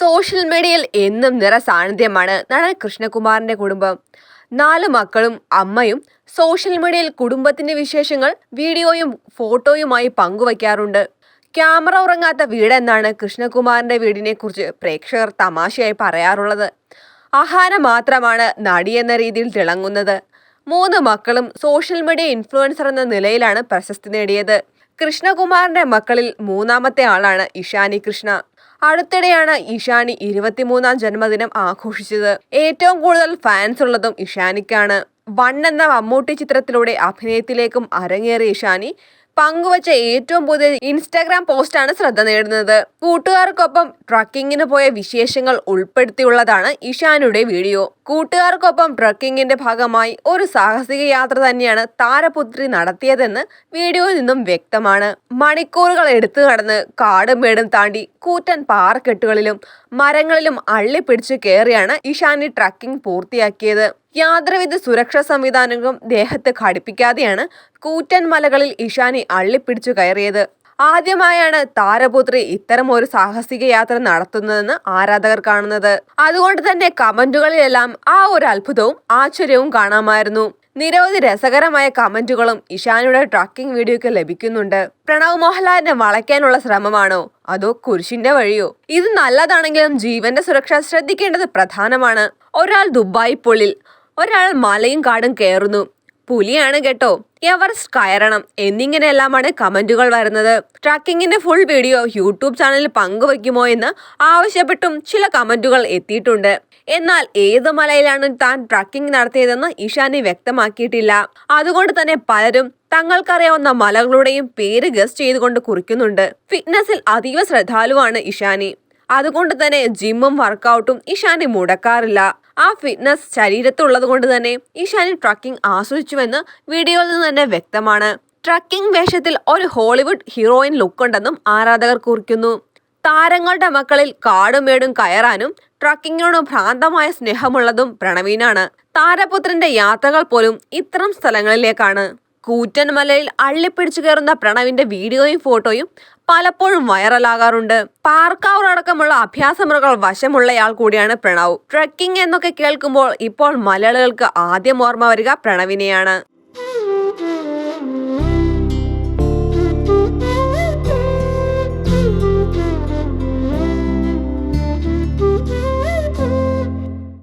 Social മീഡിയയിൽ എന്നും നിറ സാന്നിധ്യമാണ് നടൻ കൃഷ്ണകുമാറിന്റെ കുടുംബം. നാല് മക്കളും അമ്മയും സോഷ്യൽ മീഡിയയിൽ കുടുംബത്തിന്റെ വിശേഷങ്ങൾ വീഡിയോയും ഫോട്ടോയുമായി പങ്കുവയ്ക്കാറുണ്ട്. ക്യാമറ ഉറങ്ങാത്ത വീടെന്നാണ് കൃഷ്ണകുമാറിന്റെ വീടിനെ കുറിച്ച് പ്രേക്ഷകർ തമാശയായി പറയാറുള്ളത്. ആഹാരം മാത്രമാണ് നടി എന്ന രീതിയിൽ തിളങ്ങുന്നത്. മൂന്ന് മക്കളും സോഷ്യൽ മീഡിയ ഇൻഫ്ലുവൻസർ എന്ന നിലയിലാണ് പ്രശസ്തി നേടിയത്. കൃഷ്ണകുമാറിന്റെ മക്കളിൽ മൂന്നാമത്തെ ആളാണ് ഇഷാനി കൃഷ്ണ. അടുത്തിടെയാണ് ഇഷാനി ഇരുപത്തിമൂന്നാം ജന്മദിനം ആഘോഷിച്ചത്. ഏറ്റവും കൂടുതൽ ഫാൻസ് ഉള്ളതും ഇഷാനിക്കാണ്. വൺ എന്ന മമ്മൂട്ടി ചിത്രത്തിലൂടെ അഭിനയത്തിലേക്കും അരങ്ങേറിയ ഇഷാനി പങ്കുവച്ച ഏറ്റവും പുതിയ ഇൻസ്റ്റാഗ്രാം പോസ്റ്റാണ് ശ്രദ്ധ നേടുന്നത്. കൂട്ടുകാർക്കൊപ്പം ട്രക്കിങ്ങിന് പോയ വിശേഷങ്ങൾ ഉൾപ്പെടുത്തിയുള്ളതാണ് ഇഷാനുടെ വീഡിയോ. കൂട്ടുകാർക്കൊപ്പം ട്രക്കിങ്ങിന്റെ ഭാഗമായി ഒരു സാഹസിക യാത്ര തന്നെയാണ് താരപുത്രി നടത്തിയതെന്ന് വീഡിയോയിൽ നിന്നും വ്യക്തമാണ്. മണിക്കൂറുകൾ എടുത്തു കടന്ന് കാടും മേടും താണ്ടി കൂറ്റൻ പാറക്കെട്ടുകളിലും മരങ്ങളിലും അള്ളിപ്പിടിച്ചു കയറിയാണ് ഇഷാനി ട്രക്കിംഗ് പൂർത്തിയാക്കിയത്. യാതൊരുവിധ സുരക്ഷാ സംവിധാനങ്ങളും ദേഹത്ത് ഘടിപ്പിക്കാതെയാണ് കൂറ്റൻ മലകളിൽ ഇഷാനി അള്ളിപ്പിടിച്ചു കയറിയത്. ആദ്യമായാണ് താരപുത്രി ഇത്തരം ഒരു സാഹസിക യാത്ര നടത്തുന്നതെന്ന് ആരാധകർ കാണുന്നത്. അതുകൊണ്ട് തന്നെ കമന്റുകളിലെല്ലാം ആ ഒരു അത്ഭുതവും ആശ്ചര്യവും കാണാമായിരുന്നു. നിരവധി രസകരമായ കമന്റുകളും ഇഷാനിയുടെ ട്രക്കിംഗ് വീഡിയോയ്ക്ക് ലഭിക്കുന്നുണ്ട്. പ്രണവ് മോഹൻലാലിനെ വളയ്ക്കാനുള്ള ശ്രമമാണോ? അതോ കുരിശിന്റെ വഴിയോ? ഇത് നല്ലതാണെങ്കിലും ജീവന്റെ സുരക്ഷ ശ്രദ്ധിക്കേണ്ടത് പ്രധാനമാണ്. ഒരാൾ ദുബായ് പുള്ളിൽ ഒരാൾ മലയും കാടും കയറുന്നു. പുലിയാണ് കേട്ടോ എവറസ്റ്റ് കയറണം എന്നിങ്ങനെയെല്ലാമാണ് കമന്റുകൾ വരുന്നത്. ട്രക്കിങ്ങിന്റെ ഫുൾ വീഡിയോ യൂട്യൂബ് ചാനലിൽ പങ്കുവയ്ക്കുമോ എന്ന് ആവശ്യപ്പെട്ടും ചില കമന്റുകൾ എത്തിയിട്ടുണ്ട്. എന്നാൽ ഏത് മലയിലാണ് താൻ ട്രക്കിംഗ് നടത്തിയതെന്ന് ഇഷാനി വ്യക്തമാക്കിയിട്ടില്ല. അതുകൊണ്ട് തന്നെ പലരും തങ്ങൾക്കറിയാവുന്ന മലകളുടെയും പേര് ഗസ്റ്റ് ചെയ്തുകൊണ്ട് കുറിക്കുന്നുണ്ട്. ഫിറ്റ്നസിൽ അതീവ ശ്രദ്ധാലുവാണ് ഇഷാനി. അതുകൊണ്ട് തന്നെ ജിമ്മും വർക്കൗട്ടും ഇഷാനി മുടക്കാറില്ല. ആ ഫിറ്റ്നസ് ശരീരത്തുള്ളത് കൊണ്ട് തന്നെ ഇഷാനി ട്രക്കിംഗ് ആസ്വദിച്ചുവെന്ന് വീഡിയോയിൽ നിന്ന് തന്നെ വ്യക്തമാണ്. ട്രക്കിംഗ് വേഷത്തിൽ ഒരു ഹോളിവുഡ് ഹീറോയിൻ ലുക്കുണ്ടെന്നും ആരാധകർ കുറിക്കുന്നു. താരങ്ങളുടെ മക്കളിൽ കാടും മേടും കയറാനും ട്രക്കിങ്ങിനോട് ഭ്രാന്തമായ സ്നേഹമുള്ളതും പ്രണവീനാണ്. താരപുത്രന്റെ യാത്രകൾ പോലും ഇത്തരം സ്ഥലങ്ങളിലേക്കാണ്. കൂറ്റൻ മലയിൽ അള്ളിപ്പിടിച്ചു കയറുന്ന പ്രണവിന്റെ വീഡിയോയും ഫോട്ടോയും പലപ്പോഴും വൈറലാകാറുണ്ട്. പാർക്കാവർ അടക്കമുള്ള അഭ്യാസമുറകൾ വശമുള്ളയാൾ കൂടിയാണ് പ്രണവ്. ട്രക്കിംഗ് എന്നൊക്കെ കേൾക്കുമ്പോൾ ഇപ്പോൾ മലയാളികൾക്ക് ആദ്യം ഓർമ്മ വരിക പ്രണവിനെയാണ്.